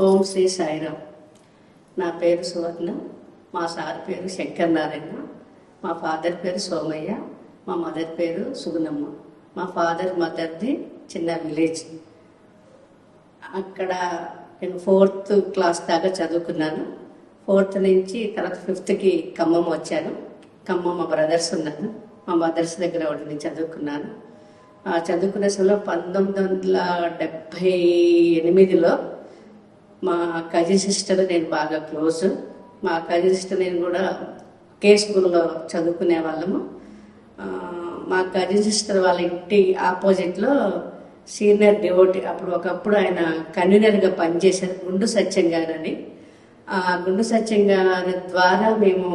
ఓం శ్రీ సాయిరామ్. నా పేరు సువర్ణ. మా సార్ పేరు శంకర్ నారాయణ మా ఫాదర్ పేరు సోమయ్య. మా మదర్ పేరు సుగుణమ్మ. మా ఫాదర్ మదర్ది చిన్న విలేజ్. అక్కడ నేను ఫోర్త్ క్లాస్ దాకా చదువుకున్నాను. ఫోర్త్ నుంచి తర్వాత ఫిఫ్త్కి ఖమ్మం వచ్చాను. ఖమ్మం మా బ్రదర్స్ ఉన్నాను మా మదర్స్ దగ్గర ఒకటి నేను చదువుకున్నాను. ఆ చదువుకునే సమయంలో పంతొమ్మిది వందల డెబ్భై ఎనిమిదిలో మా కజిన్ సిస్టర్ నేను బాగా క్లోజ్ మా కజిన్ సిస్టర్ నేను కూడా కే స్కూల్లో చదువుకునే వాళ్ళము. మా కజిన్ సిస్టర్ వాళ్ళ ఇంటి ఆపోజిట్లో సీనియర్ డివోటి అప్పుడు ఒకప్పుడు ఆయన కన్వీనర్గా పనిచేశారు గుండు సత్యం గారు అని. ఆ గుండు సత్యం గారి ద్వారా మేము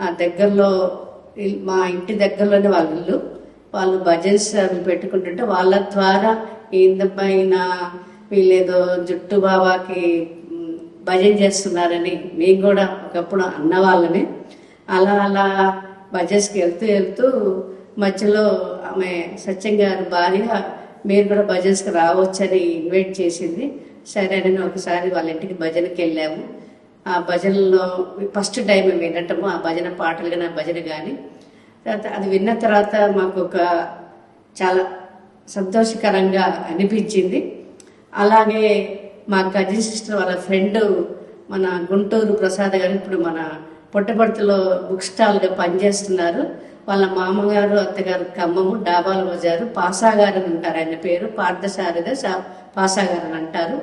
ఆ దగ్గరలో మా ఇంటి దగ్గరలోనే వాళ్ళ ఇల్లు. వాళ్ళు భజన్స్ అవి పెట్టుకుంటుంటే వాళ్ళ ద్వారా ఇందపైన వీళ్ళేదో జుట్టు బాబాకి భజన చేస్తున్నారని మేము కూడా ఒకప్పుడు అన్నవాళ్ళమే అలా అలా భజన్స్కి వెళ్తూ వెళ్తూ మధ్యలో ఆమె సత్యం గారి భార్య మీరు కూడా భజన్స్కి రావచ్చని ఇన్వైట్ చేసింది. సరే అని ఒకసారి వాళ్ళ ఇంటికి భజనకి వెళ్ళాము. ఆ భజనలో ఫస్ట్ టైం వినటము ఆ భజన పాటలు కానీ ఆ భజన కానీ. తర్వాత అది విన్న తర్వాత మాకు ఒక చాలా సంతోషకరంగా అనిపించింది. అలాగే మా కజిన్ సిస్టర్ వాళ్ళ ఫ్రెండ్ మన గుంటూరు ప్రసాద్ గారు ఇప్పుడు మన పుట్టపర్తిలో బుక్ స్టాల్గా పనిచేస్తున్నారు. వాళ్ళ మామగారు అత్తగారు ఖమ్మము డాబాలు బజారు పాసా గారు అని ఉంటారు ఆయన పేరు. పార్థసారథ సా- పాసా గారు అని అంటారు.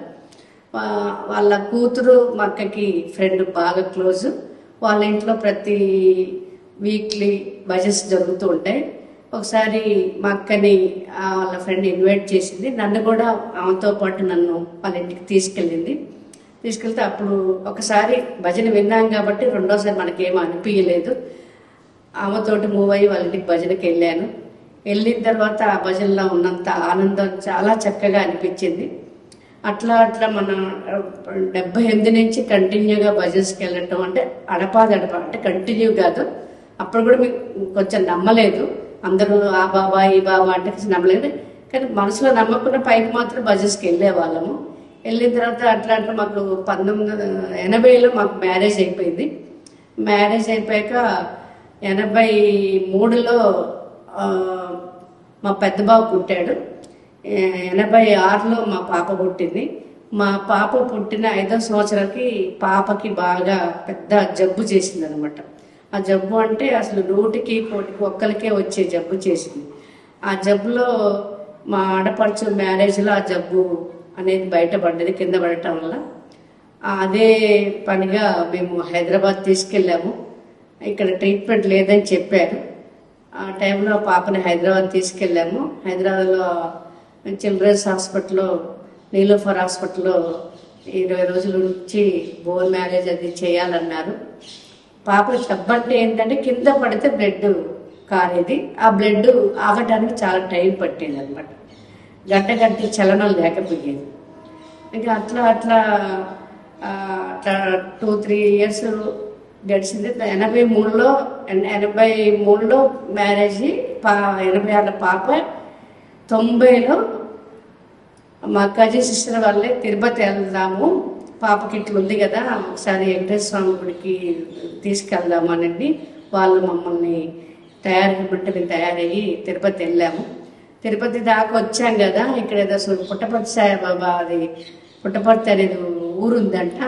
వాళ్ళ కూతురు మా అక్కకి ఫ్రెండ్ బాగా క్లోజ్ వాళ్ళ ఇంట్లో ప్రతి వీక్లీ బజెట్స్ జరుగుతూ ఉంటాయి. ఒకసారి మా అక్కని వాళ్ళ ఫ్రెండ్ ఇన్వైట్ చేసింది. నన్ను కూడా ఆమెతో పాటు నన్ను వాళ్ళ ఇంటికి తీసుకెళ్ళింది. తీసుకెళ్తే అప్పుడు ఒకసారి భజన విన్నాం కాబట్టి రెండోసారి మనకేం అనిపించలేదు ఆమెతోటి మూవ్ అయ్యి వాళ్ళ ఇంటికి భజనకి వెళ్ళాను. వెళ్ళిన తర్వాత ఆ భజనలో ఉన్నంత ఆనందం చాలా చక్కగా అనిపించింది. అట్లా అట్లా మన డెబ్బై ఎనిమిది నుంచి కంటిన్యూగా భజన్స్కి వెళ్ళటం అంటే అడపాదడప అంటే కంటిన్యూ కాదు. అప్పుడు కూడా మీకు కొంచెం నమ్మలేదు. అందరూ ఆ బాబా ఈ బాబా అంటే నమ్మలేదు. కానీ మనసులో నమ్మకుండా పైకి మాత్రం భజన్స్కి వెళ్ళే వాళ్ళము వెళ్ళిన తర్వాత అట్లా అట్లా మాకు పంతొమ్మిది ఎనభైలో మాకు మ్యారేజ్ అయిపోయింది. మ్యారేజ్ అయిపోయాక ఎనభై మూడులో మా పెద్ద బాబు పుట్టాడు. ఎనభై ఆరులో మా పాప పుట్టింది. మా పాప పుట్టిన ఐదో సంవత్సరాలకి పాపకి బాగా పెద్ద జబ్బు చేసింది అనమాట ఆ జబ్బు అంటే అసలు నూటికి కోటికి ఒక్కరికే వచ్చే జబ్బు చేసింది. ఆ జబ్బులో మా ఆడపడుచు మ్యారేజ్లో ఆ జబ్బు అనేది బయటపడ్డది కింద పడటం వల్ల. అదే పనిగా మేము హైదరాబాద్ తీసుకెళ్ళాము. ఇక్కడ ట్రీట్మెంట్ లేదని చెప్పారు. ఆ టైంలో పాపని హైదరాబాద్ తీసుకెళ్ళాము. హైదరాబాద్లో చిల్డ్రన్స్ హాస్పిటల్లో నీలోఫర్ హాస్పిటల్లో ఇరవై రోజుల నుంచి బోన్ మ్యారేజ్ అది చేయాలన్నారు. పాప జబ్బంటే ఏంటంటే కింద పడితే బ్లడ్ కారేది. ఆ బ్లడ్ ఆగడానికి చాలా టైం పట్టేది అనమాట గంట గంట చలనం లేకపోయేది. ఇంకా అట్లా అట్లా అట్లా టూ త్రీ ఇయర్స్ గడిచింది. ఎనభై మూడులో ఎన- ఎనభై మూడులో మ్యారేజ్ పా ఎనభై ఆరులో పాప తొంభైలో మా కజిన్ సిస్టర్ వాళ్ళే తిరుపతి వెళ్దాము పాపకి ఇట్లా ఉంది కదా ఒకసారి వెంకటేశ్వర స్వామి గుడికి తీసుకెళ్దామనండి. వాళ్ళు మమ్మల్ని తయారు బిడ్డ మేము తయారయ్యి తిరుపతి వెళ్ళాము. తిరుపతి దాకా వచ్చాం కదా ఇక్కడ ఏదో అసలు పుట్టపర్తి సాయిబాబా అది పుట్టపర్తి అనేది ఊరు ఉందంట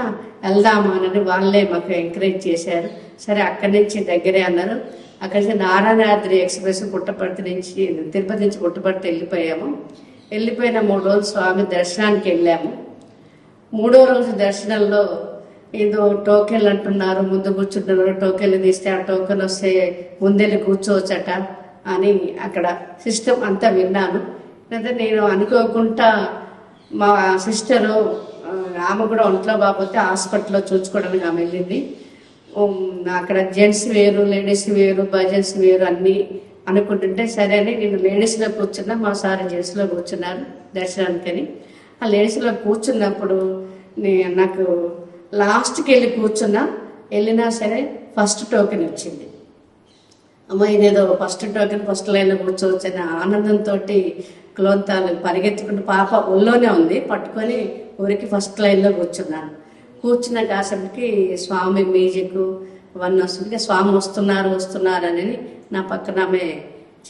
అని వాళ్ళే మాకు ఎంకరేజ్ చేశారు. సరే అక్కడి నుంచి దగ్గరే అన్నారు. అక్కడి నుంచి నారాయణాద్రి ఎక్స్ప్రెస్ పుట్టపర్తి నుంచి తిరుపతి నుంచి పుట్టపర్తి వెళ్ళిపోయాము. వెళ్ళిపోయిన మూడు రోజులు స్వామి దర్శనానికి వెళ్ళాము. మూడో రోజు దర్శనంలో ఏదో టోకెన్లు అంటున్నారు ముందు కూర్చుంటున్నారు టోకెన్లు తీస్తే ఆ టోకెన్ వస్తే ముందెళ్ళి కూర్చోవచ్చట అని అక్కడ సిస్టమ్ అంతా విన్నాను. అయితే నేను అనుకోకుండా మా సిస్టరు ఆమె కూడా ఒంట్లో బాగోతే హాస్పిటల్లో చూసుకోవడానికి ఆమె వెళ్ళింది. అక్కడ జెంట్స్ వేరు లేడీస్ వేరు బజెంట్స్ వేరు అన్నీ అనుకుంటుంటే సరే అని నేను లేడీస్లో కూర్చున్నా మా సార్ జెంట్స్లో కూర్చున్నారు దర్శనానికని. ఆ లేడీస్లో కూర్చున్నప్పుడు నాకు లాస్ట్కి వెళ్ళి కూర్చున్నా వెళ్ళినా సరే ఫస్ట్ టోకెన్ వచ్చింది. అమ్మ ఇదేదో ఫస్ట్ టోకెన్ ఫస్ట్ లైన్లో కూర్చోవచ్చు అనే ఆనందంతో క్లోంతాలు పరిగెత్తుకుంటూ పాప ఒళ్ళోనే ఉంది. పట్టుకొని ఊరికి ఫస్ట్ లైన్లో కూర్చున్నాను. కూర్చున్న కాసేపటికి స్వామి మ్యూజిక్ అవన్నీ వస్తుంది. స్వామి వస్తున్నారు వస్తున్నారు అని నా పక్కన ఆమె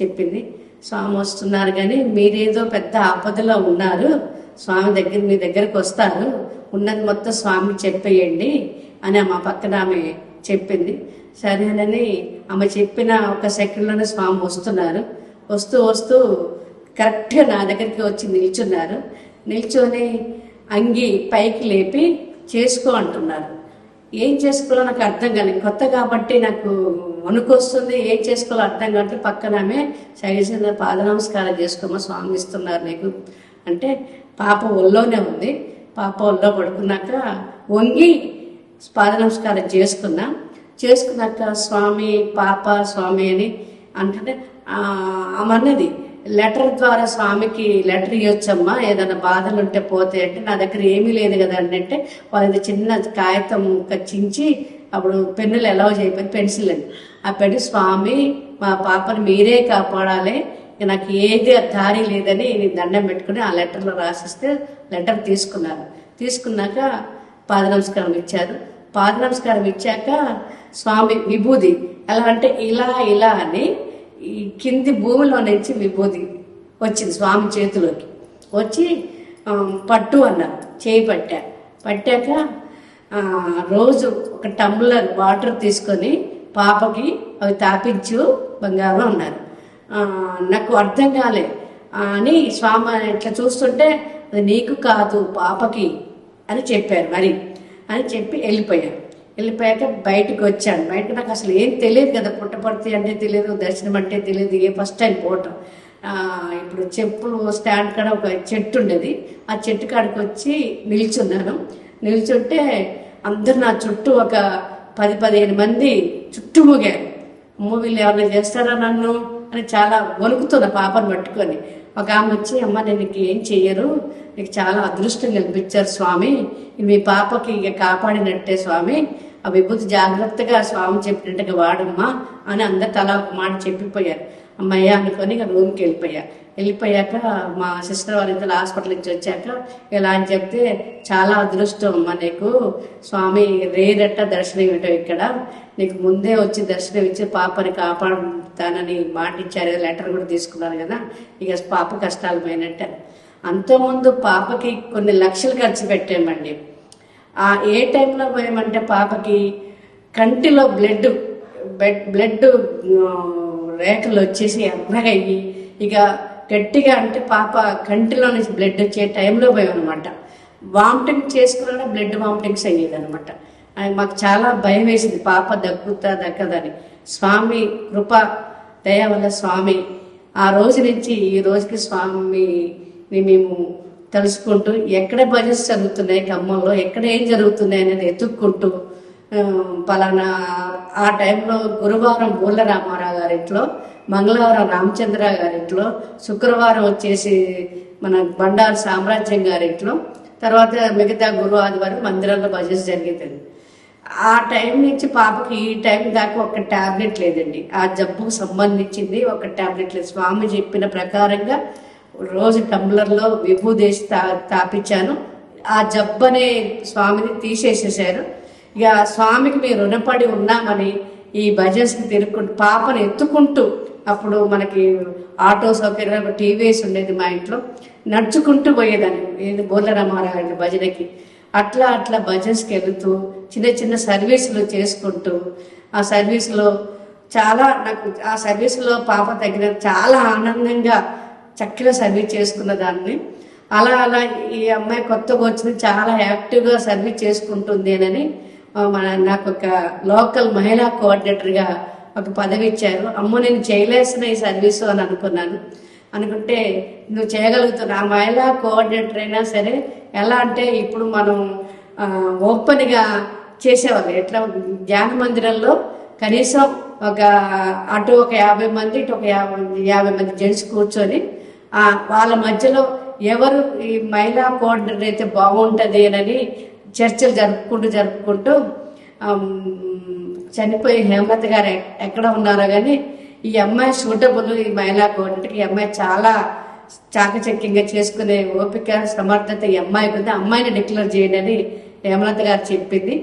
చెప్పింది. స్వామి వస్తున్నారు కానీ మీరేదో పెద్ద ఆపదలో ఉన్నారు. స్వామి దగ్గర మీ దగ్గరకు వస్తారు. ఉన్నది మొత్తం స్వామి చెప్పేయండి అని మా పక్కన ఆమె చెప్పింది. సరేనని ఆమె చెప్పిన ఒక సెకండ్లోనే స్వామి వస్తున్నారు. వస్తూ వస్తూ కరెక్ట్గా నా దగ్గరికి వచ్చి నిల్చున్నారు. నిల్చొని అంగి పైకి లేపి చేసుకో అంటున్నారు. ఏం చేసుకోవాలో నాకు అర్థం కాలేదు కొత్త కాబట్టి నాకు వణుకొస్తుంది ఏం చేసుకోవాలో అర్థం కాబట్టి పక్కన ఆమె సైజు పాద నమస్కారం చేసుకోమా స్వామి ఇస్తున్నారు నీకు. అంటే పాప ఒళ్ళోనే ఉంది. పాప పడుకున్నాక వంగి పాద నమస్కారం చేసుకున్నా. చేసుకున్నాక స్వామి పాప స్వామి అని అంటే అమన్నది లెటర్ ద్వారా స్వామికి లెటర్ ఇవ్వచ్చమ్మా ఏదైనా బాధలు ఉంటే పోతే అంటే నా దగ్గర ఏమీ లేదు కదా అని అంటే వాళ్ళది చిన్న కాగితం కచ్చించి అప్పుడు పెన్నులు ఎలా చేయకపోతే పెన్సిల్ అని. ఆ పెన్ను స్వామి మా పాపను మీరే కాపాడాలి. నాకు ఏది దారి లేదని నేను దండం పెట్టుకుని ఆ లెటర్లో రాసిస్తే లెటర్ తీసుకున్నారు తీసుకున్నాక పాద నమస్కారం ఇచ్చారు. పాద నమస్కారం ఇచ్చాక స్వామి విభూది ఎలా అంటే ఇలా ఇలా అని ఈ కింది భూమిలో నుంచి విభూది వచ్చింది స్వామి చేతిలోకి. వచ్చి పట్టు అన్నారు చేయి పట్టా. పట్టాక రోజు ఒక టంబ్లర్ వాటర్ తీసుకొని పాపకి అవి తాపించు బంగారం అన్నారు. నాకు అర్థం కాలే. అని స్వామి ఇట్లా చూస్తుంటే అది నీకు కాదు పాపకి అని చెప్పారు మరి. అని చెప్పి వెళ్ళిపోయాను వెళ్ళిపోయాక బయటకు వచ్చాను. బయట నాకు అసలు ఏం తెలియదు కదా పుట్టపర్తి అంటే తెలియదు దర్శనం అంటే తెలియదు ఏ ఫస్ట్ టైం పోవటం. ఇప్పుడు చెప్పులు స్టాండ్ కాడ ఒక చెట్టు ఉండేది. ఆ చెట్టు కాడికి వచ్చి నిల్చున్నాను. నిల్చుంటే అందరు నా చుట్టూ ఒక పది పదిహేను మంది చుట్టూ మూగారు మూవీలు ఎవరైనా చేస్తారా నన్ను? అని చాలా వణుకుతుంది పాపను పట్టుకొని. ఒక ఆమె వచ్చి అమ్మ నేను నీకు ఏం చెయ్యరు నీకు చాలా అదృష్టం కల్పించారు స్వామి. మీ పాపకి ఇక కాపాడినట్టే స్వామి. ఆ విభూతి జాగ్రత్తగా స్వామి చెప్పినట్టుగా వాడమ్మా అని అందరు తలా ఒక మాట చెప్పిపోయారు. అమ్మయ్య అనుకొని ఇక రూమ్కి వెళ్ళిపోయా వెళ్ళిపోయాక మా సిస్టర్ వాళ్ళ ఇద్దరు హాస్పిటల్ నుంచి వచ్చాక ఇలా అని చెప్తే చాలా అదృష్టం అమ్మ నీకు. స్వామి రేరట్ట దర్శనం ఇవ్వటం ఇక్కడ. నీకు ముందే వచ్చి దర్శనం ఇచ్చి పాపని కాపాడుతానని మాట ఇచ్చారు లెటర్ కూడా తీసుకున్నారు కదా. ఇక పాప కష్టాలు పోయినట్టే. అంతకుముందు పాపకి కొన్ని లక్షలు ఖర్చు పెట్టామండి. ఆ ఏ టైంలో పోయామంటే పాపకి కంటిలో బ్లడ్ బ్లడ్ రేఖలు వచ్చేసి ఎర్రగా ఇక గట్టిగా అంటే పాప కంటిలో నుంచి బ్లడ్ వచ్చే టైంలో పోయామన్నమాట. వామిటింగ్ చేసుకున్నా బ్లడ్ వామిటింగ్స్ అయ్యేది అనమాట మాకు చాలా భయం వేసింది. పాప దగ్గుతా దగ్గదని. స్వామి కృప దయ వల్ల స్వామి ఆ రోజు నుంచి ఈ రోజుకి స్వామిని మేము తెలుసుకుంటూ ఎక్కడ భజన్స్ జరుగుతున్నాయి ఖమ్మంలో ఎక్కడ ఏం జరుగుతున్నాయి అనేది ఎత్తుక్కుంటూ పలానా ఆ టైంలో గురువారం బూర్ల రామారావు గారింట్లో మంగళవారం రామచంద్ర గారింట్లో శుక్రవారం వచ్చేసి మన బండారు సామ్రాజ్యం గారింట్లో తర్వాత మిగతా గురు ఆదివారం మందిరంలో భజన జరిగేదండి. ఆ టైం నుంచి పాపకి ఈ టైం దాకా ఒక టాబ్లెట్ లేదండి. ఆ జబ్బుకు సంబంధించింది ఒక టాబ్లెట్ లేదు. స్వామి చెప్పిన ప్రకారంగా రోజు టంబ్లర్లో విభూదేసి తా తాపించాను. ఆ జబ్బు అనే స్వామిని తీసేసేసారు ఇక స్వామికి మేము రుణపడి ఉన్నామని ఈ భజన్స్ని తిరుక్కుంటూ పాపను ఎత్తుకుంటూ అప్పుడు మనకి ఆటో సౌకర్యం టీవీస్ ఉండేది మా ఇంట్లో. నడుచుకుంటూ పోయేదాన్ని. ఏది బోర్ల రామారావు భజనకి. అట్లా అట్లా భజన్స్కి వెళుతూ చిన్న చిన్న సర్వీసులు చేసుకుంటూ ఆ సర్వీసులో చాలా నాకు ఆ సర్వీసులో పాప తగిన చాలా ఆనందంగా చక్కగా సర్వీస్ చేసుకున్న దాన్ని. అలా అలా ఈ అమ్మాయి కొత్తగా వచ్చింది. చాలా యాక్టివ్గా సర్వీస్ చేసుకుంటుంది అని మన నాకు ఒక లోకల్ మహిళా కోఆర్డినేటర్గా ఒక పదవి ఇచ్చారు. అమ్మో నేను చేయలేసిన ఈ సర్వీసు అని అనుకున్నాను. అనుకుంటే నువ్వు చేయగలుగుతున్నా ఆ మహిళా కోఆర్డినేటర్ అయినా సరే ఎలా అంటే ఇప్పుడు మనం ఓపెన్గా చేసేవాళ్ళు. ఎట్లా ధ్యాన మందిరంలో కనీసం ఒక అటు ఒక యాభై మంది ఇటు ఒక యాభై యాభై మంది జెంట్స్ కూర్చొని వాళ్ళ మధ్యలో ఎవరు ఈ మహిళా కోఆర్డినేటర్ అయితే బాగుంటుంది అని చర్చలు జరుపుకుంటూ జరుపుకుంటూ చనిపోయి హేమలత గారు ఎక్కడ ఉన్నారో కానీ ఈ అమ్మాయి సూటబుల్ ఈ మహిళా కోఆర్డినేటర్ ఈ అమ్మాయి చాలా చాకచక్యంగా చేసుకునే ఓపిక సమర్థత ఈ అమ్మాయికి ఉంది. అమ్మాయిని డిక్లేర్ చేయండి అని హేమలత గారు చెప్పింది.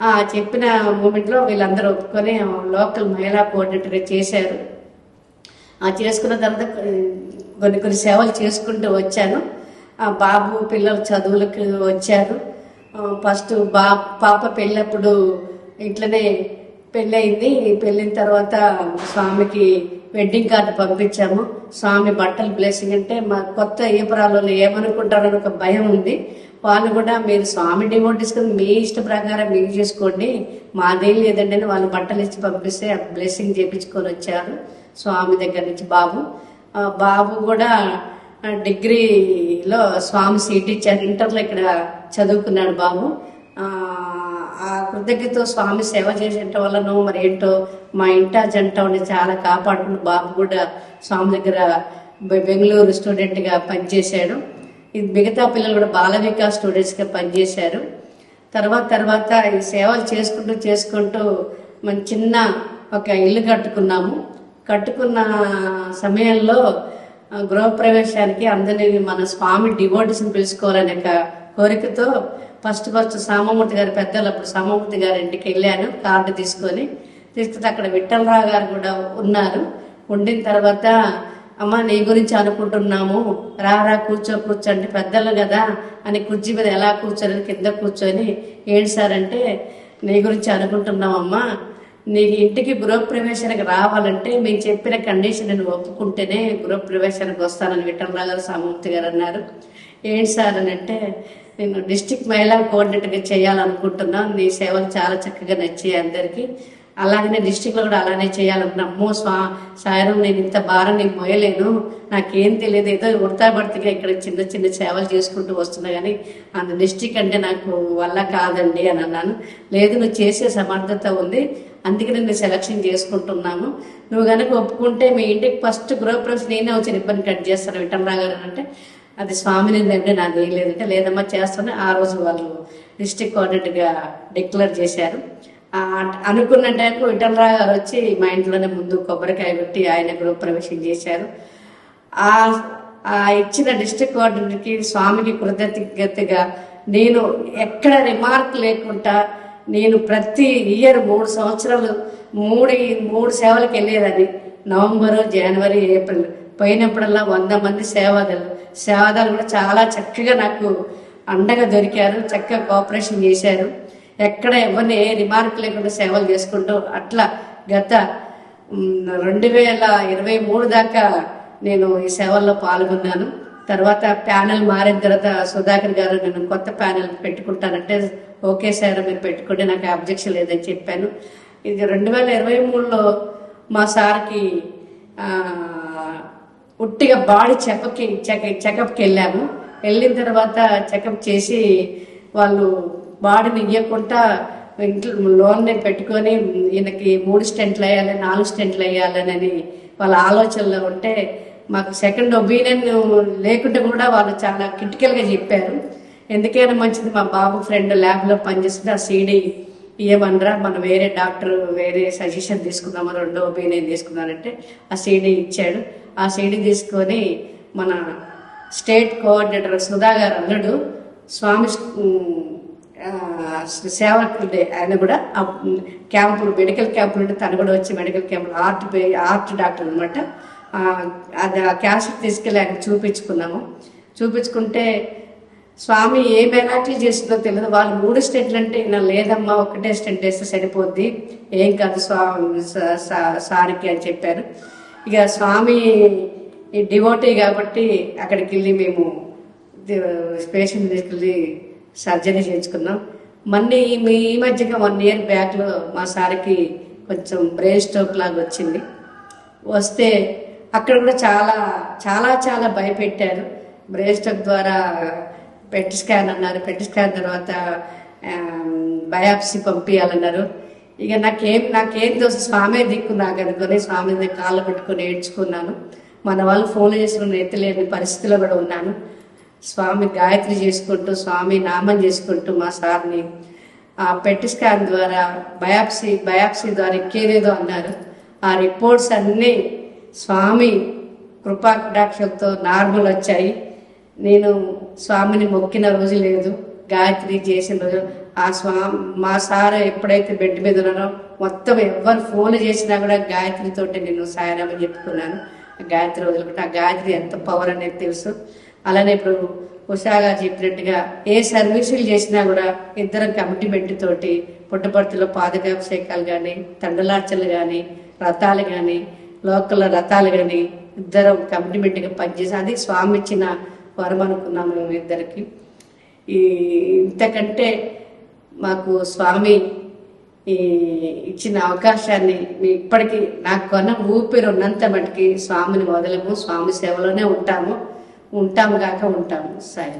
ఆ చెప్పిన మూమెంట్లో వీళ్ళందరూ ఒప్పుకొని లోకల్ మహిళా కోఆర్డినేటర్గా చేశారు. ఆ చేసుకున్న తర్వాత కొన్ని కొన్ని సేవలు చేసుకుంటూ వచ్చాను. ఆ బాబు పిల్లలు చదువులకు వచ్చారు. ఫస్ట్ బా పాప పెళ్ళప్పుడు ఇంట్లోనే పెళ్ళయింది. పెళ్ళిన తర్వాత స్వామికి వెడ్డింగ్ కార్డు పంపించాము. స్వామి బట్టలు బ్లెస్సింగ్ అంటే మా కొత్త ఏపురాలు ఏమనుకుంటారని ఒక భయం ఉంది. వాళ్ళు కూడా మీరు స్వామి డివోటీస్ కదా మీ ఇష్ట ప్రకారం మీరు చేసుకోండి. మాదేం లేదండి అని వాళ్ళు బట్టలు ఇచ్చి పంపిస్తే బ్లెస్సింగ్ చేపించుకొని వచ్చారు స్వామి దగ్గర నుంచి బాబు. బాబు కూడా డిగ్రీలో స్వామి సీట్ ఇచ్చారు. ఇంటర్లో ఇక్కడ చదువుకున్నాడు బాబు. ఆ, కృతజ్ఞతో స్వామి సేవ చేసేట వలన మరి ఏంటో మా ఇంట జంట ఉండి చాలా కాపాడుకుని బాబు కూడా స్వామి దగ్గర బెంగళూరు స్టూడెంట్గా పనిచేశాడు. ఇది మిగతా పిల్లలు కూడా బాల వికాస్ స్టూడెంట్స్గా పనిచేశారు. తర్వాత తర్వాత ఈ సేవలు చేసుకుంటూ చేసుకుంటూ మన చిన్న ఒక ఇల్లు కట్టుకున్నాము. కట్టుకున్న సమయంలో గృహప్రవేశానికి అందరినీ మన స్వామి డివోటీస్ని పిలుచుకోవాలనే ఒక కోరికతో ఫస్ట్ ఫస్ట్ సామమూర్తి గారి పెద్దలు అప్పుడు సామమూర్తి గారి ఇంటికి వెళ్ళాను కార్డు తీసుకొని. తీసుకుంటే అక్కడ విఠలరావు గారు కూడా ఉన్నారు. ఉండిన తర్వాత అమ్మ నీ గురించి అనుకుంటున్నాము. రా రా కూర్చో కూర్చోండి పెద్దలు కదా అని కుర్చీ మీద ఎలా కూర్చొని కింద కూర్చొని ఏంటి సార్ అంటే నీ గురించి అనుకుంటున్నామమ్మా నీ ఇంటికి గృహప్రవేశానికి రావాలంటే మేము చెప్పిన కండిషన్ నేను ఒప్పుకుంటేనే గృహప్రవేశానికి వస్తానని విఠలరావు గారు సామూర్తి గారు అన్నారు. ఏంటి సార్ అని అంటే నేను డిస్టిక్ మహిళా కోఆర్డినేటర్గా చేయాలనుకుంటున్నాను నీ సేవలు చాలా చక్కగా నచ్చాయి అందరికీ. అలాగనే డిస్టిక్లో కూడా అలానే చేయాలనుకున్నా. అమ్మో స్వా సాయం నేను ఇంత భారం నేను మోయలేను. నాకేం తెలియదు. ఏదో ఉడతాబడితిగా ఇక్కడ చిన్న చిన్న సేవలు చేసుకుంటూ వస్తున్నా కానీ అంత డిస్టిక్ అంటే నాకు వల్ల కాదండి అని అన్నాను. లేదు నువ్వు చేసే సమర్థత ఉంది. అందుకే నేను సెలక్షన్ చేసుకుంటున్నాము నువ్వు కనుక ఒప్పుకుంటే మీ ఇంటికి ఫస్ట్ గృహప్రవేశం నేనే వచ్చి ఇబ్బంది కట్ చేస్తాను. విఠలరావు గారు అంటే అది స్వామిని అంటే నాకు ఏం లేదంటే లేదమ్మా చేస్తాను ఆ రోజు వాళ్ళు డిస్టిక్ కోఆర్డినేటర్గా డిక్లేర్ చేశారు. అనుకున్న టైంకు విఠలరావు గారు వచ్చి మా ఇంట్లోనే ముందు కొబ్బరికాయ పెట్టి ఆయన గృహప్రవేశం చేశారు. ఆ ఆ ఇచ్చిన డిస్టిక్ కోఆర్డినేటర్కి స్వామికి కృతజ్ఞతగా నేను ఎక్కడ రిమార్క్ లేకుండా నేను ప్రతి ఇయర్ మూడు సంవత్సరాలు మూడు మూడు సేవలకు వెళ్ళేదాన్ని. నవంబరు జనవరి ఏప్రిల్. పోయినప్పుడల్లా వంద మంది సేవాదాలు సేవాదాలు కూడా చాలా చక్కగా నాకు అండగా దొరికారు చక్కగా కోఆపరేషన్ చేశారు. ఎక్కడ ఎవరిని ఏ రిమార్క్ లేకుండా సేవలు చేసుకుంటూ అట్లా గత రెండు వేల ఇరవై మూడు దాకా నేను ఈ సేవల్లో పాల్గొన్నాను. తర్వాత ప్యానెల్ మారిన తర్వాత సుధాకర్ గారు నేను కొత్త ప్యానెల్ పెట్టుకుంటానంటే ఓకే సార్ మీరు పెట్టుకుంటే నాకు అబ్జెక్షన్ లేదని చెప్పాను. ఇది రెండు వేల ఇరవై మూడులో మా సార్కి ఉట్టిగా బాడీ చెకప్కి చెక చెకప్కి వెళ్ళాము. వెళ్ళిన తర్వాత చెకప్ చేసి వాళ్ళు బాడీని ఇవ్వకుండా ఇంట్లో లోన్ పెట్టుకొని ఈయనకి మూడు స్టెంట్లు వేయాలి నాలుగు స్టెంట్లు వేయాలని వాళ్ళ ఆలోచనలో ఉంటే మాకు సెకండ్ ఒపీనియన్ లేకుండా కూడా వాళ్ళు చాలా క్రిటికల్గా చెప్పారు. ఎందుకైనా మంచిది మా బాబు ఫ్రెండ్ ల్యాబ్లో పనిచేస్తుంటే ఆ సీడీ ఇవ్వమనరా మనం వేరే డాక్టర్ వేరే సజెషన్ తీసుకుందామా రెండో ఒపీనియన్ తీసుకుందామంటే ఆ సీడీ ఇచ్చాడు. ఆ సీడీ తీసుకొని మన స్టేట్ కోఆర్డినేటర్ సుధా గారు స్వామి సేవకుడే ఆయన కూడా ఆ క్యాంపులు మెడికల్ క్యాంపులు ఉంటే తను కూడా వచ్చి మెడికల్ క్యాంపులు ఆర్ట్ ఆర్ట్ డాక్టర్ అనమాట అది ఆ క్యాసెట్ తీసుకెళ్ళి ఆయన చూపించుకున్నాము. చూపించుకుంటే స్వామి ఏ మెరాకిల్ చేసిందో తెలియదు. వాళ్ళు మూడు స్టెంట్లు అంటే ఇలా లేదమ్మా ఒకటే స్టెంట్ వేస్తే సరిపోద్ది. ఏం కాదు స్వామి సా- అని చెప్పారు. ఇక స్వామి డివోటీ కాబట్టి అక్కడికి వెళ్ళి మేము పేషెంట్ తీసుకెళ్ళి సర్జరీ చేయించుకున్నాం. మళ్ళీ మీ ఈ మధ్యగా వన్ ఇయర్ బ్యాక్లో మా సార్కి కొంచెం బ్రెయిన్ స్ట్రోక్ లాగా వచ్చింది. వస్తే అక్కడ కూడా చాలా చాలా చాలా భయపెట్టారు. బ్రెయిన్ స్ట్రోక్ ద్వారా పెట్ స్కాన్ అన్నారు. పెట్ స్కాన్ తర్వాత బయాప్సీ పంపించాలన్నారు ఇక నాకేం నాకేం తెలుసు స్వామి దిక్కు నాకు అనుకుని స్వామి కాళ్ళు పెట్టుకొని ఏడ్చుకున్నాను. మన వాళ్ళు ఫోన్లు చేసుకుని ఎత్తలేని పరిస్థితిలో కూడా ఉన్నాను. స్వామి గాయత్రి చేసుకుంటూ స్వామి నామం చేసుకుంటూ మా సార్ని ఆ పెట్టి స్కాన్ ద్వారా బయాప్సీ బయాప్సీ ద్వారా ఎక్కేదేదో అన్నారు. ఆ రిపోర్ట్స్ అన్నీ స్వామి కృపాకటాక్షంతో నార్మల్ వచ్చాయి. నేను స్వామిని మొక్కిన రోజు లేదు గాయత్రి చేసిన రోజు. ఆ స్వామి మా సార్ ఎప్పుడైతే బెడ్ మీద ఉన్నానో మొత్తం ఎవరు ఫోన్ చేసినా కూడా గాయత్రితో నేను సాయనామని చెప్పుకున్నాను. ఆ గాయత్రి వదులుకుంటే ఆ గాయత్రి ఎంత పవర్ అనేది తెలుసు. అలానే ఇప్పుడు ఉషాగా చెప్పినట్టుగా ఏ సర్వీసులు చేసినా కూడా ఇద్దరం కమిట్మెంట్ తోటి పుట్టపర్తిలో పాదకాభిషేకాలు కానీ తండలార్చలు కానీ రథాలు కానీ లోకల్ రథాలు కానీ ఇద్దరం కమిట్మెంట్గా పనిచేసి అది స్వామి ఇచ్చిన వరం అనుకున్నాం మేము ఇద్దరికి ఈ ఇంతకంటే మాకు స్వామి ఈ ఇచ్చిన అవకాశాన్ని ఇప్పటికీ నాకు కొన్న ఊపిరి ఉన్నంత మటుకి స్వామిని వదలము స్వామి సేవలోనే ఉంటాము. ఉంటాము కాక ఉంటాము. సాయి